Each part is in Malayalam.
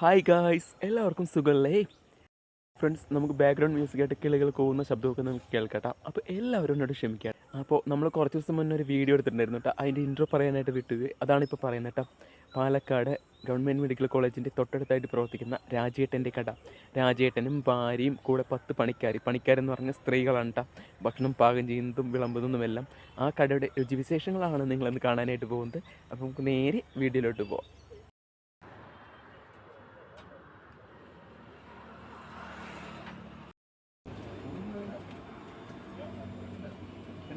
ഹായ് ഗായ്സ് എല്ലാവർക്കും സുഖമല്ലേ ഫ്രണ്ട്സ് നമുക്ക് ബാക്ക്ഗ്രൗണ്ട് മ്യൂസിക് ആയിട്ട് കിളികൾ പോകുന്ന ശബ്ദമൊക്കെ നമുക്ക് കേൾക്കട്ടെ. അപ്പോൾ എല്ലാവരും എന്നോട് ക്ഷമിക്കാം. അപ്പോൾ നമ്മൾ കുറച്ച് ദിവസം മുന്നേ ഒരു വീഡിയോ എടുത്തിട്ടുണ്ടായിരുന്നു കേട്ടോ. അതിന്റെ ഇൻട്രോ പറയാനായിട്ട് വിട്ടത്. അതാണ് ഇപ്പോൾ പറയുന്നത് കേട്ടോ. പാലക്കാട് ഗവൺമെന്റ് മെഡിക്കൽ കോളേജിന്റെ തൊട്ടടുത്തായിട്ട് പ്രവർത്തിക്കുന്ന രാജേട്ടന്റെ കട. രാജേട്ടനും ഭാര്യയും കൂടെ പത്ത് പണിക്കാർ പണിക്കാരെന്ന് പറഞ്ഞ സ്ത്രീകളാണ് കേട്ടോ. ഭക്ഷണം പാകം ചെയ്യുന്നതും വിളമ്പുന്നതുമെല്ലാം ആ കടയുടെ രുചിവിശേഷങ്ങളാണ് നിങ്ങളെന്ന് കാണാനായിട്ട് പോകുന്നത്. അപ്പോൾ നമുക്ക് നേരെ വീഡിയോയിലോട്ട് പോകാം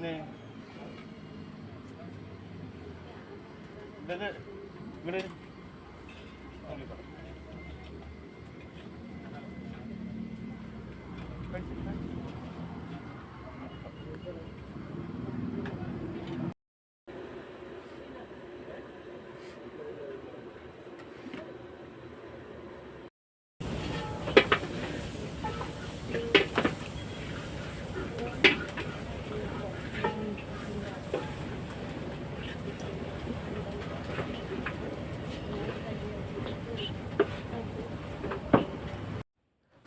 പിന്നെ ഇതൊക്കെ ഇവിടെ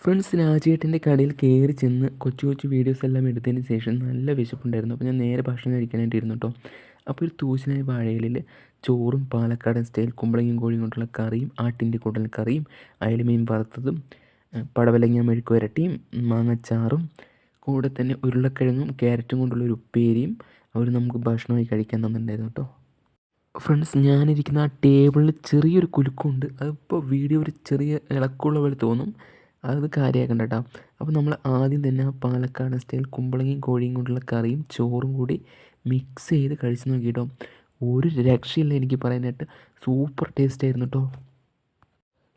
ഫ്രണ്ട്സ് രാജേട്ടന്റെ കടയിൽ കയറി ചെന്ന് കൊച്ചു കൊച്ചു വീഡിയോസ് എല്ലാം എടുത്തതിന് ശേഷം നല്ല വിശപ്പുണ്ടായിരുന്നു. അപ്പോൾ ഞാൻ നേരെ ഭക്ഷണം കഴിക്കാനായിട്ട് ഇരുന്നു കേട്ടോ അപ്പോൾ ഒരു തൂശനായ വാഴയിലിൽ ചോറും പാലക്കാടൻ സ്റ്റൈൽ കുമ്പളങ്ങയും കോഴിയും കൊണ്ടുള്ള കറിയും ആട്ടിന്റെ കൂടൽ കറിയും അയലമീൻ വറുത്തതും പടവലങ്ങ മെഴുക്ക് വരട്ടിയും മാങ്ങച്ചാറും കൂടെ തന്നെ ഉരുളക്കിഴങ്ങും ക്യാരറ്റും കൊണ്ടുള്ള ഒരു ഉപ്പേരിയും അവർ നമുക്ക് ഭക്ഷണമായി കഴിക്കാൻ തന്നിട്ടുണ്ടായിരുന്നു കേട്ടോ ഫ്രണ്ട്സ് ഞാനിരിക്കുന്ന ആ ടേബിളിൽ ചെറിയൊരു കുലുക്കുണ്ട്. അതിപ്പോൾ വീഡിയോ ഒരു ചെറിയ ഇളക്കമുള്ള പോലെ തോന്നും. അത് കാര്യമാക്കണ്ട കേട്ടോ അപ്പോൾ നമ്മൾ ആദ്യം തന്നെ ആ പാലക്കാട് സ്റ്റൈൽ കുമ്പളങ്ങയും കോഴിയും കൊണ്ടുള്ള കറിയും ചോറും കൂടി മിക്സ് ചെയ്ത് കഴിച്ച് നോക്കിയിട്ടോ ഒരു രക്ഷയില്ല എനിക്ക് പറയാനായിട്ട്. സൂപ്പർ ടേസ്റ്റ് ആയിരുന്നു കേട്ടോ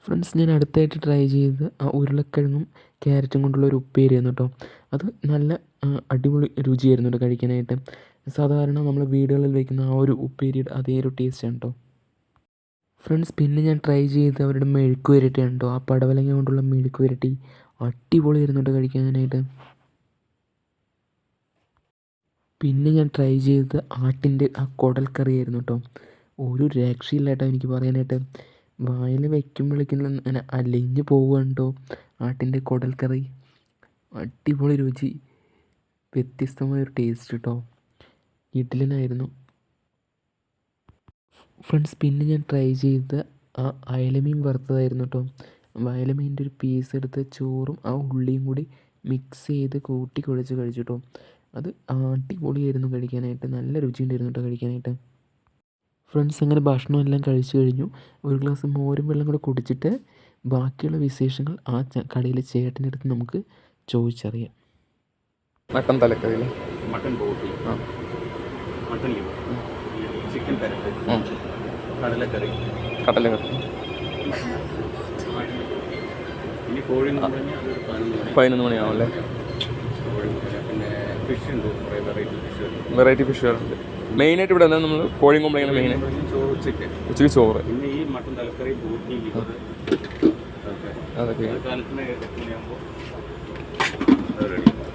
ഫ്രണ്ട്സ് ഞാൻ അടുത്തായിട്ട് ട്രൈ ചെയ്തത് ആ ഉരുളക്കിഴങ്ങും ക്യാരറ്റും കൊണ്ടുള്ള ഒരു ഉപ്പേരിയായിരുന്നു കേട്ടോ അത് നല്ല അടിപൊളി രുചിയായിരുന്നു കേട്ടോ കഴിക്കാനായിട്ട്. സാധാരണ നമ്മൾ വീടുകളിൽ വയ്ക്കുന്ന ആ ഒരു ഉപ്പേരിയുടെ അതേ ഒരു ടേസ്റ്റാണ് കേട്ടോ ഫ്രണ്ട്സ് പിന്നെ ഞാൻ ട്രൈ ചെയ്ത് അവരുടെ മെഴുക്ക് വരട്ടി ഉണ്ടോ ആ പടവലങ്ങ കൊണ്ടുള്ള മെഴുക്ക് വരട്ടി അടിപൊളിയായിരുന്നു കേട്ടോ കഴിക്കാനായിട്ട്. പിന്നെ ഞാൻ ട്രൈ ചെയ്തത് ആട്ടിന്റെ ആ കുടൽ കറിയായിരുന്നു കേട്ടോ ഒരു രക്ഷയില്ല കേട്ടോ എനിക്ക് പറയാനായിട്ട്. വായിൽ വയ്ക്കുമ്പോഴേക്കും അങ്ങനെ അലിഞ്ഞു പോവുകയുണ്ടോ ആട്ടിന്റെ കുടൽ കറി അടിപൊളി രുചി. വ്യത്യസ്തമായൊരു ടേസ്റ്റ് കേട്ടോ ഇഡ്ഡലിനായിരുന്നു. ഫ്രണ്ട്സ് പിന്നെ ഞാൻ ട്രൈ ചെയ്ത ആ അയലമീൻ വറുത്തതായിരുന്നു കേട്ടോ അയലമീന്റെ ഒരു പീസ് എടുത്ത് ചോറും ആ ഉള്ളിയും കൂടി മിക്സ് ചെയ്ത് കൂട്ടി കുഴച്ച് കഴിച്ചു കേട്ടോ അത് അടിപൊളിയായിരുന്നു കഴിക്കാനായിട്ട്. നല്ല രുചിയുണ്ടായിരുന്നു കേട്ടോ കഴിക്കാനായിട്ട്. ഫ്രണ്ട്സ് അങ്ങനെ ഭക്ഷണം എല്ലാം കഴിച്ചു കഴിഞ്ഞു. ഒരു ഗ്ലാസ് മോരും വെള്ളം കൂടെ കുടിച്ചിട്ട് ബാക്കിയുള്ള വിശേഷങ്ങൾ ആ ച- കടയിലെ ചേട്ടന്റെ അടുത്ത് നമുക്ക് ചോദിച്ചറിയാം. മട്ടൻ തലക്കറിയില്ലേ മട്ടൻ ബോട്ടി. ആ. മട്ടൻ ലിവർ ചിക്കൻ പെരട്ട് കടലക്കറി. കടലക്കറി. ഇനി കോഴി പതിനൊന്ന് മണി. മണിയാവും അല്ലേ പിന്നെ ഫിഷ് ഉണ്ട്. കുറേ വെറൈറ്റി ഫിഷ് വെറൈറ്റി ഫിഷുകളുണ്ട് മെയിനായിട്ട് ഇവിടെ എന്താ നമ്മൾ കോഴിയും കുമ്പളങ്ങനെ മെയിൻ ഉച്ചയ്ക്ക് ഉച്ചയ്ക്ക് ചോറ് പിന്നെ ഈ മട്ടൻ തലക്കറി അതൊക്കെ.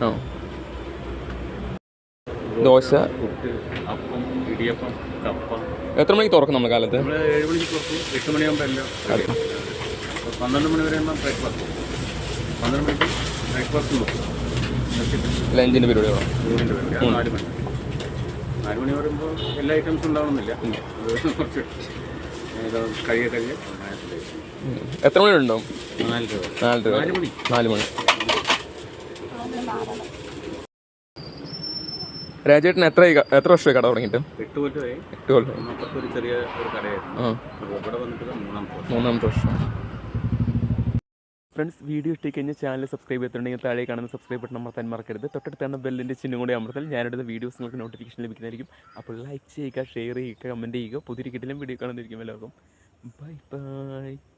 ആ. ദോശ. അപ്പം ഇടിയപ്പം കപ്പ. എത്ര മണിക്ക് തുറക്കും നമ്മൾ കാലത്ത്? ലഞ്ചിന്റെ ഏഴ് മണിക്ക് പുറത്ത് എട്ട് മണിയാകുമ്പോൾ എല്ലാം അതെ. പന്ത്രണ്ട് മണി വരെ ബ്രേക്ക്ഫാസ്റ്റ് പന്ത്രണ്ട് മണിക്ക് ബ്രേക്ക്ഫാസ്റ്റ് നോക്കും ലഞ്ചിന്റെ പരിപാടികളോ ഊണിന്റെ പരിപാടി നാല് മണി. നാല് മണി പറയുമ്പോൾ എല്ലാ ഐറ്റംസും ഉണ്ടാവണമെന്നില്ല. കുറച്ച് ഏതോ കഴിയ കഴിയ എത്ര മണി ഉണ്ടാവും? നാല് രൂപ നാല് രൂപ നാല് മണി. നാല് മണി. രാജേട്ടൻ എത്ര എത്ര വർഷമായി കട തുടങ്ങിയിട്ട്? എട്ട് കൊല്ലമായി. എട്ട് കൊല്ലം. ഒരു ചെറിയ ഒരു കടയായിരുന്നു. ആ. അപ്പോൾ ഇവിടെ വന്നിട്ട് മൂന്നാമത്തെ വർഷം. മൂന്നാമത്തെ വർഷം. ഫ്രണ്ട്സ് വീഡിയോ ഇട്ടിക്കഴിഞ്ഞാൽ ചാനൽ സബ്സ്ക്രൈബ് ചെയ്തിട്ടുണ്ടെങ്കിൽ താഴെ കാണുന്ന സബ്സ്ക്രൈബ് ബട്ടൺ അമർത്താൻ മറക്കരുത്. തൊട്ടടുത്താണ് ബെല്ലിന്റെ ചിഹ്നം കൂടി അമർത്താൽ ഞാനെടുത്ത വീഡിയോസ് നിങ്ങൾക്ക് നോട്ടിഫിക്കേഷൻ ലഭിക്കുന്നതായിരിക്കും. അപ്പോൾ ലൈക്ക് ചെയ്യുക ഷെയർ ചെയ്യുക കമന്റ് ചെയ്യുക. പുതിയ കിട്ടിലും വീഡിയോ കാണുന്നതായിരിക്കും എല്ലാവർക്കും. Bye bye